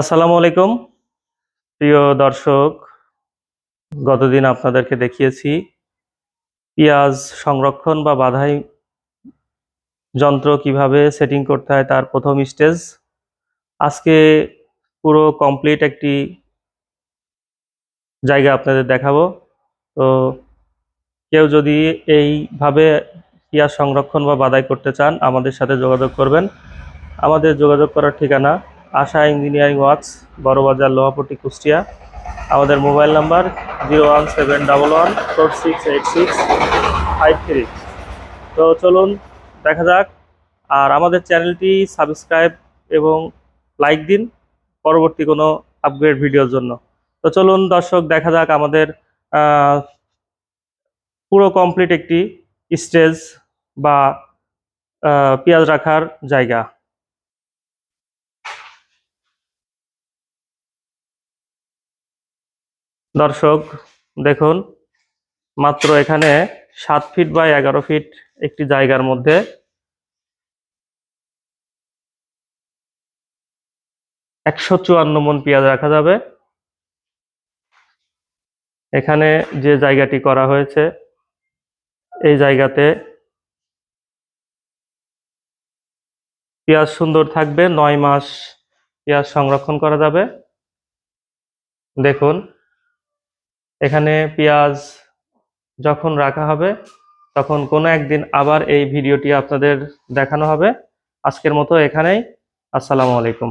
আসসালামু আলাইকুম। প্রিয় দর্শক, গতদিন আপনাদেরকে দেখিয়েছি পেঁয়াজ সংরক্ষণ বা বাধাই যন্ত্র কীভাবে সেটিং করতে হয় তার প্রথম স্টেজ আজকে পুরো কমপ্লিট একটি জায়গা আপনাদের দেখাবো। তো কেউ যদি এইভাবে পেঁয়াজ সংরক্ষণ বা বাধাই করতে চান, আমাদের সাথে যোগাযোগ করবেন। আমাদের যোগাযোগ করার ঠিকানা আশা ইঞ্জিনিয়ারিং ওয়ার্কস, বড়বাজার, লোহাপট্টি, কুষ্টিয়া। আমাদের mobile number zero one seven double one four six eight six five three. তো চলুন, দেখা যাক। আর আমাদের চ্যানেলটি সাবস্ক্রাইব এবং লাইক দিন পরবর্তী কোনো আপগ্রেড ভিডিওর জন্য। তো চলুন দর্শক, দেখা যাক আমাদের পুরো কমপ্লিট একটি স্টেজ বা পেঁয়াজ রাখার জায়গা। দর্শক, দেখুন, মাত্র এখানে সাত ফিট বা এগারো ফিট একটি জায়গার মধ্যে। একশো চুয়ান্ন মন পেঁয়াজ রাখা যাবে। এখানে যে জায়গাটি করা হয়েছে, এই জায়গাতে পেঁয়াজ সুন্দর থাকবে। নয় মাস পেঁয়াজ সংরক্ষণ করা যাবে। দেখুন এখানে পেঁয়াজ যখন রাখা হবে, তখন কোনো একদিন আবার এই ভিডিওটি আপনাদের দেখানো হবে। আজকের মতো এখানেই। আসসালামু আলাইকুম।